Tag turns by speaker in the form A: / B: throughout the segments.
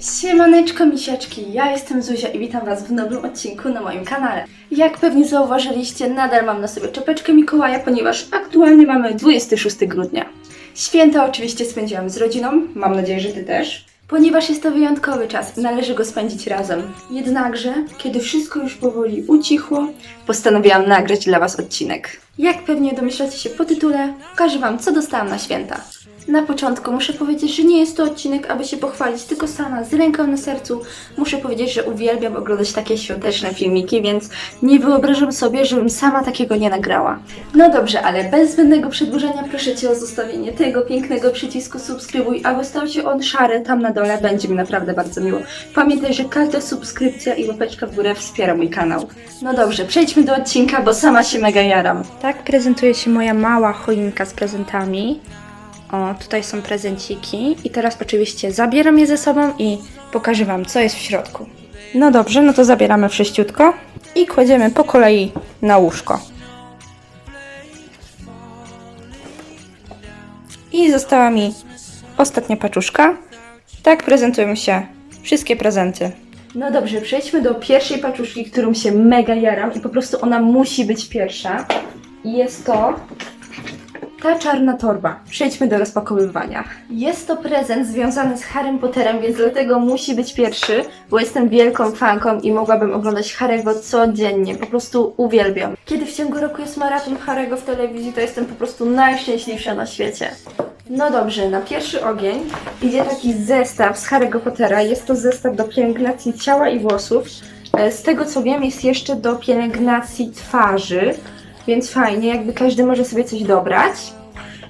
A: Siemaneczko misiaczki, ja jestem Zuzia i witam Was w nowym odcinku na moim kanale. Jak pewnie zauważyliście, nadal mam na sobie czapeczkę Mikołaja, ponieważ aktualnie mamy 26 grudnia. Święta oczywiście spędziłam z rodziną, mam nadzieję, że Ty też. Ponieważ jest to wyjątkowy czas, należy go spędzić razem. Jednakże, kiedy wszystko już powoli ucichło, postanowiłam nagrać dla Was odcinek. Jak pewnie domyślacie się po tytule, pokażę Wam, co dostałam na święta. Na początku muszę powiedzieć, że nie jest to odcinek, aby się pochwalić, tylko sama z ręką na sercu muszę powiedzieć, że uwielbiam oglądać takie świąteczne filmiki, więc nie wyobrażam sobie, żebym sama takiego nie nagrała. No dobrze, ale bez zbędnego przedłużenia proszę Cię o zostawienie tego pięknego przycisku subskrybuj, aby stał się on szary tam na dole, będzie mi naprawdę bardzo miło. Pamiętaj, że każda subskrypcja i łapeczka w górę wspiera mój kanał. No dobrze, przejdźmy do odcinka, bo sama się mega jaram. Tak prezentuje się moja mała choinka z prezentami. O, tutaj są prezenciki i teraz oczywiście zabieram je ze sobą i pokażę Wam, co jest w środku. No dobrze, no to zabieramy wszyściutko i kładziemy po kolei na łóżko. I została mi ostatnia paczuszka. Tak prezentują się wszystkie prezenty. No dobrze, przejdźmy do pierwszej paczuszki, którą się mega jaram i po prostu ona musi być pierwsza. I jest to ta czarna torba. Przejdźmy do rozpakowywania. Jest to prezent związany z Harrym Potterem, więc dlatego musi być pierwszy, bo jestem wielką fanką i mogłabym oglądać Harry'ego codziennie. Po prostu uwielbiam. Kiedy w ciągu roku jest maraton Harry'ego w telewizji, to jestem po prostu najszczęśliwsza na świecie. No dobrze, na pierwszy ogień idzie taki zestaw z Harry'ego Pottera. Jest to zestaw do pielęgnacji ciała i włosów. E, Z tego co wiem, jest jeszcze do pielęgnacji twarzy, więc fajnie, jakby każdy może sobie coś dobrać.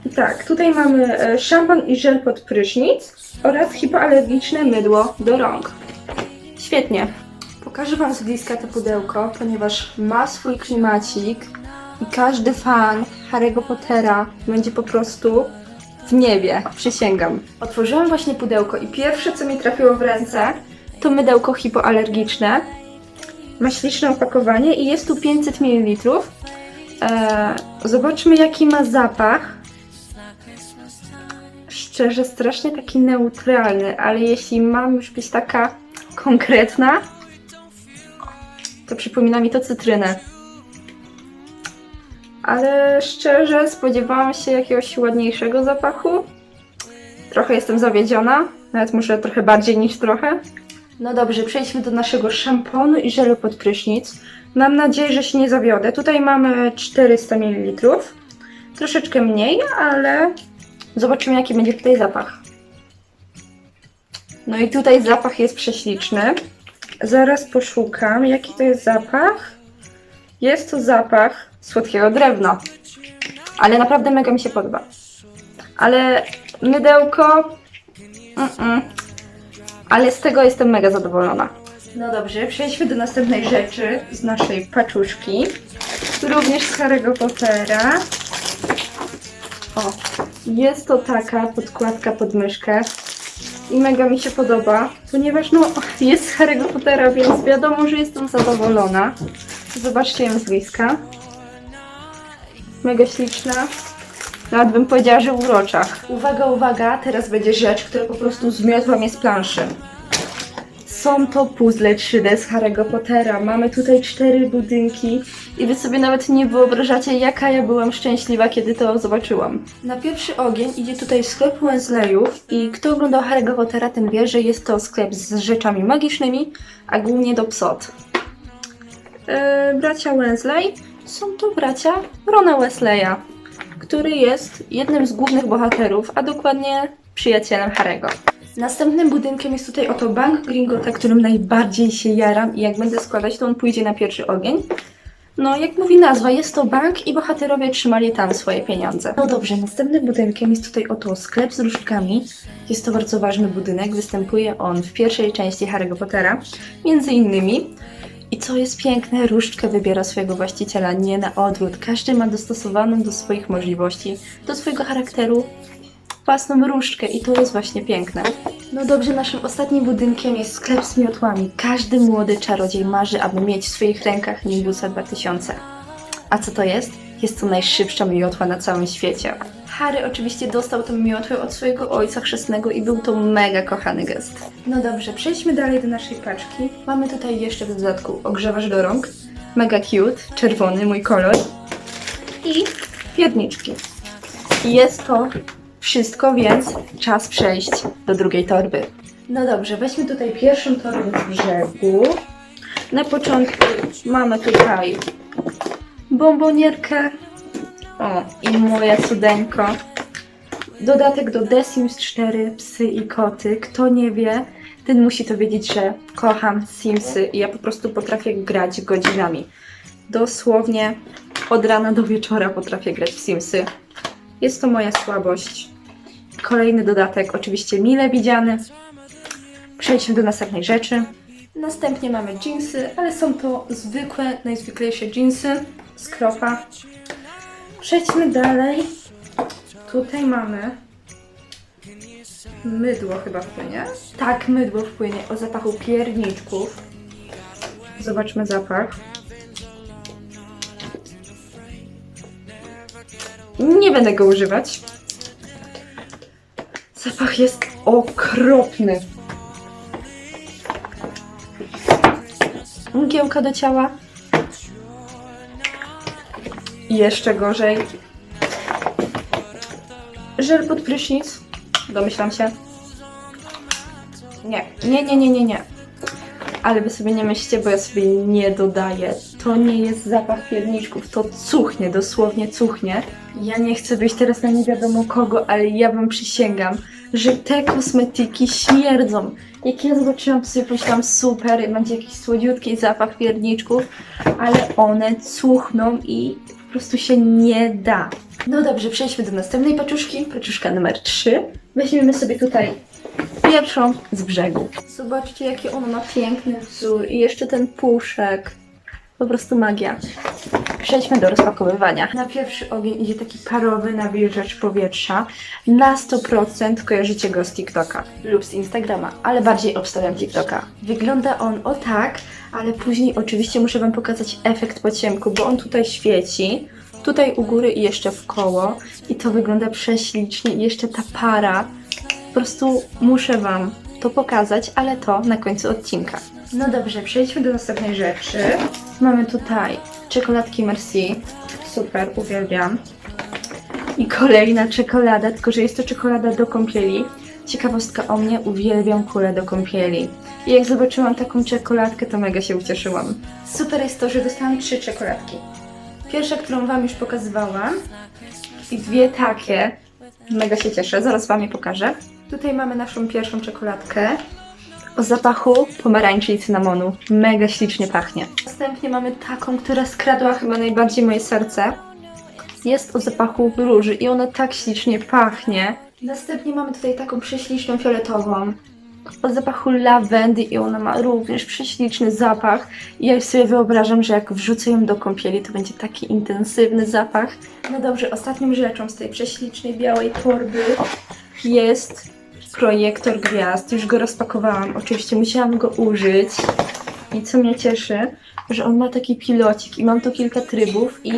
A: I tak, tutaj mamy e, szampan i żel pod prysznic oraz hipoalergiczne mydło do rąk. Świetnie. Pokażę Wam z bliska to pudełko, ponieważ ma swój klimacik i każdy fan Harry'ego Pottera będzie po prostu w niebie, przysięgam. Otworzyłam właśnie pudełko i pierwsze co mi trafiło w ręce to mydełko hipoalergiczne. Ma śliczne opakowanie i jest tu 500 ml. Eee, zobaczmy jaki ma zapach. Szczerze, strasznie taki neutralny, ale jeśli mam już być taka konkretna, to przypomina mi to cytrynę. Ale szczerze, spodziewałam się jakiegoś ładniejszego zapachu. Trochę jestem zawiedziona, nawet może trochę bardziej niż trochę. No dobrze, przejdźmy do naszego szamponu i żelu pod prysznic. Mam nadzieję, że się nie zawiodę. Tutaj mamy 400 ml. Troszeczkę mniej, ale zobaczymy jaki będzie tutaj zapach. No i tutaj zapach jest prześliczny. Zaraz poszukam, jaki to jest zapach. Jest to zapach słodkiego drewna. Ale naprawdę mega mi się podoba. Ale mydełko... Mm-mm. Ale z tego jestem mega zadowolona. No dobrze, przejdźmy do następnej rzeczy z naszej paczuszki. Również z Harry'ego Pottera. O, jest to taka podkładka pod myszkę. I mega mi się podoba, ponieważ no jest z Harry'ego Pottera, więc wiadomo, że jestem zadowolona. Zobaczcie ją z bliska. Mega śliczna. Nawet bym powiedziała, że urocza. Uwaga, uwaga, teraz będzie rzecz, która po prostu zmiotła mnie z planszy. Są to puzzle 3D z Harry'ego Pottera. Mamy tutaj cztery budynki i wy sobie nawet nie wyobrażacie, jaka ja byłam szczęśliwa, kiedy to zobaczyłam. Na pierwszy ogień idzie tutaj sklep Weasleyów i kto oglądał Harry'ego Pottera, ten wie, że jest to sklep z rzeczami magicznymi, a głównie do psot. Yy, bracia Weasley są to bracia Rona Wesleya, który jest jednym z głównych bohaterów, a dokładnie przyjacielem Harry'ego. Następnym budynkiem jest tutaj oto bank Gringota, którym najbardziej się jaram i jak będę składać, to on pójdzie na pierwszy ogień. No, jak mówi nazwa, jest to bank i bohaterowie trzymali tam swoje pieniądze. No dobrze, następnym budynkiem jest tutaj oto sklep z różdżkami. Jest to bardzo ważny budynek, występuje on w pierwszej części Harry'ego Pottera, między innymi. I co jest piękne, różdżka wybiera swojego właściciela, nie na odwrót. Każdy ma dostosowaną do swoich możliwości, do swojego charakteru własną różdżkę i to jest właśnie piękne. No dobrze, naszym ostatnim budynkiem jest sklep z miotłami. Każdy młody czarodziej marzy, aby mieć w swoich rękach Nimbusa 2000. A co to jest? Jest to najszybsza miotła na całym świecie. Harry oczywiście dostał tą miotłę od swojego ojca chrzestnego i był to mega kochany gest. No dobrze, przejdźmy dalej do naszej paczki. Mamy tutaj jeszcze w dodatku ogrzewacz do rąk. Mega cute, czerwony, mój kolor. I pierniczki. Jest to wszystko, więc czas przejść do drugiej torby. No dobrze, weźmy tutaj pierwszą torbę z brzegu. Na początku mamy tutaj bombonierkę. O, i moja cudeńko. Dodatek do The Sims 4, psy i koty. Kto nie wie, ten musi to wiedzieć, że kocham Simsy i ja po prostu potrafię grać godzinami. Dosłownie od rana do wieczora potrafię grać w Simsy. Jest to moja słabość. Kolejny dodatek, oczywiście mile widziany. Przejdźmy do następnej rzeczy. Następnie mamy jeansy, ale są to zwykłe, najzwyklejsze jeansy z kropa. Przejdźmy dalej. Tutaj mamy mydło chyba wpłynie. Tak, mydło wpłynie o zapachu pierniczków. Zobaczmy zapach. Nie będę go używać. Zapach jest okropny. Mgiełka do ciała. Jeszcze gorzej. Żel pod prysznic. Domyślam się. Nie, nie, nie, nie, nie, nie. Ale wy sobie nie myślcie, bo ja sobie nie dodaję. To nie jest zapach pierniczków, to cuchnie, dosłownie cuchnie. Ja nie chcę być teraz na nie wiadomo kogo, ale ja wam przysięgam, że te kosmetyki śmierdzą. Jak ja zobaczyłam, to sobie pomyślałam, super, będzie jakiś słodziutki zapach pierniczków, ale one cuchną i po prostu się nie da. No dobrze, przejdźmy do następnej paczuszki, paczuszka numer 3. Weźmiemy sobie tutaj pierwszą z brzegu. Zobaczcie, jaki on ma piękny wzór i jeszcze ten puszek. Po prostu magia. Przejdźmy do rozpakowywania. Na pierwszy ogień idzie taki parowy nawilżacz powietrza. Na 100% kojarzycie go z TikToka lub z Instagrama, ale bardziej obstawiam TikToka. Wygląda on o tak, ale później oczywiście muszę Wam pokazać efekt po ciemku, bo on tutaj świeci. Tutaj u góry i jeszcze w koło. I to wygląda prześlicznie. I jeszcze ta para. Po prostu muszę Wam to pokazać, ale to na końcu odcinka. No dobrze, przejdźmy do następnej rzeczy. Mamy tutaj czekoladki Merci. Super, uwielbiam. I kolejna czekolada, tylko że jest to czekolada do kąpieli. Ciekawostka o mnie, uwielbiam kulę do kąpieli. I jak zobaczyłam taką czekoladkę, to mega się ucieszyłam. Super jest to, że dostałam trzy czekoladki. Pierwsza, którą Wam już pokazywałam i dwie takie. Mega się cieszę, zaraz Wam je pokażę. Tutaj mamy naszą pierwszą czekoladkę o zapachu pomarańczy i cynamonu. Mega ślicznie pachnie. Następnie mamy taką, która skradła chyba najbardziej moje serce. Jest o zapachu róży i ona tak ślicznie pachnie. Następnie mamy tutaj taką prześliczną fioletową. O zapachu lawendy i ona ma również prześliczny zapach. I ja sobie wyobrażam, że jak wrzucę ją do kąpieli, to będzie taki intensywny zapach. No dobrze, ostatnią rzeczą z tej prześlicznej białej torby jest projektor gwiazd. Już go rozpakowałam. Oczywiście musiałam go użyć. I co mnie cieszy, że on ma taki pilocik i mam tu kilka trybów i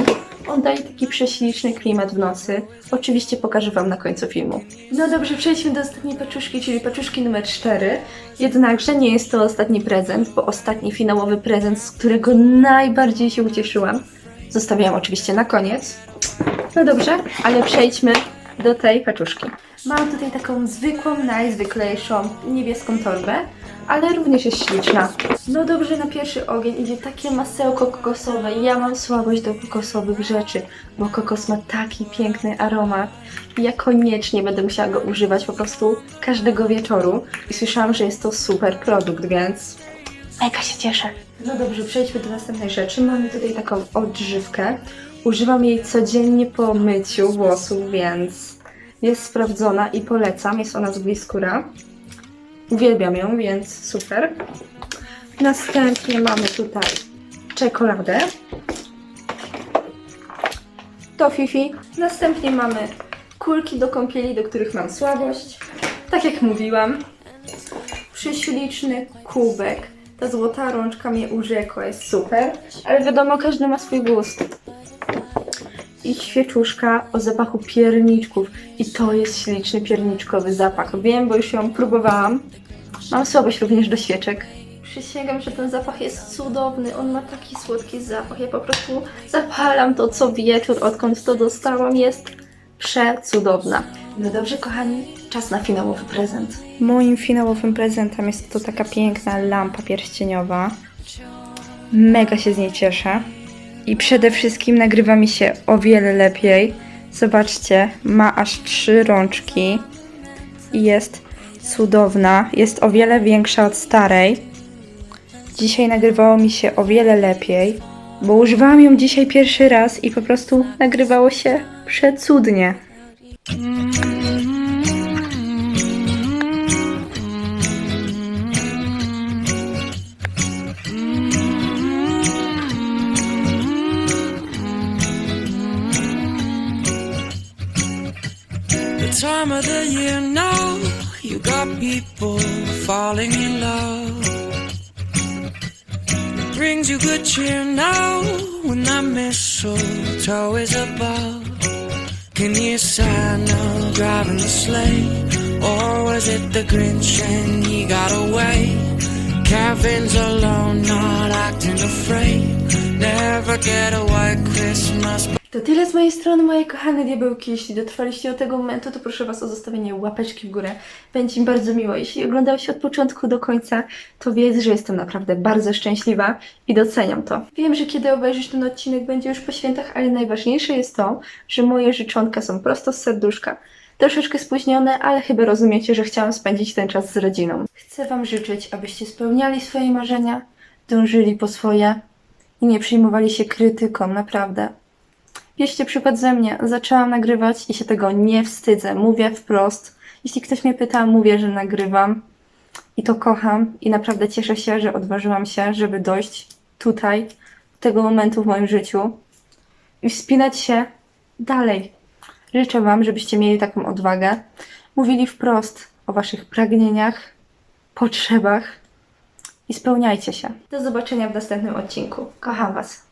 A: on daje taki prześliczny klimat w nocy. Oczywiście pokażę Wam na końcu filmu. No dobrze, przejdźmy do ostatniej paczuszki, czyli paczuszki numer 4. Jednakże nie jest to ostatni prezent, bo ostatni finałowy prezent, z którego najbardziej się ucieszyłam, zostawiałam oczywiście na koniec. No dobrze, ale przejdźmy do tej paczuszki. Mam tutaj taką zwykłą, najzwyklejszą niebieską torbę, ale również jest śliczna. No dobrze, na pierwszy ogień idzie takie masełko kokosowe. Ja mam słabość do kokosowych rzeczy, bo kokos ma taki piękny aromat. Ja koniecznie będę musiała go używać po prostu każdego wieczoru. I słyszałam, że jest to super produkt, więc mega się cieszę. No dobrze, przejdźmy do następnej rzeczy. Mamy tutaj taką odżywkę. Używam jej codziennie po myciu włosów, więc jest sprawdzona i polecam. Jest ona z Bliskura. Uwielbiam ją, więc super. Następnie mamy tutaj czekoladę. To Fifi. Następnie mamy kulki do kąpieli, do których mam słabość. Tak jak mówiłam. Prześliczny kubek. Ta złota rączka mnie urzekła, jest super. Ale wiadomo, każdy ma swój gust. I świeczuszka o zapachu pierniczków. I to jest śliczny pierniczkowy zapach. Wiem, bo już ją próbowałam. Mam słabość również do świeczek. Przysięgam, że ten zapach jest cudowny. On ma taki słodki zapach. Ja po prostu zapalam to co wieczór, odkąd to dostałam. Jest przecudowna. No dobrze, kochani, czas na finałowy prezent. Moim finałowym prezentem jest to taka piękna lampa pierścieniowa. Mega się z niej cieszę. I przede wszystkim nagrywa mi się o wiele lepiej. Zobaczcie, ma aż trzy rączki i jest cudowna. Jest o wiele większa od starej. Dzisiaj nagrywało mi się o wiele lepiej, bo używałam ją dzisiaj pierwszy raz i po prostu nagrywało się przecudnie.
B: The time of the year now, you got people falling in love. It brings you good cheer now when that mistletoe is above. Can you sign Santa driving the sleigh? Or was it the Grinch and he got away? Kevin's alone, not acting afraid. Never get a white Christmas.
A: To tyle z mojej strony, moje kochane diabełki. Jeśli dotrwaliście do tego momentu, to proszę Was o zostawienie łapeczki w górę. Będzie mi bardzo miło. Jeśli oglądałeś od początku do końca, to wiedz, że jestem naprawdę bardzo szczęśliwa i doceniam to. Wiem, że kiedy obejrzysz ten odcinek, będzie już po świętach, ale najważniejsze jest to, że moje życzonka są prosto z serduszka. Troszeczkę spóźnione, ale chyba rozumiecie, że chciałam spędzić ten czas z rodziną. Chcę Wam życzyć, abyście spełniali swoje marzenia, dążyli po swoje i nie przejmowali się krytyką, naprawdę. Bierzcie przykład ze mnie. Zaczęłam nagrywać i się tego nie wstydzę. Mówię wprost. Jeśli ktoś mnie pyta, mówię, że nagrywam. I to kocham. I naprawdę cieszę się, że odważyłam się, żeby dojść tutaj, do tego momentu w moim życiu i wspinać się dalej. Życzę Wam, żebyście mieli taką odwagę. Mówili wprost o Waszych pragnieniach, potrzebach i spełniajcie się. Do zobaczenia w następnym odcinku. Kocham Was.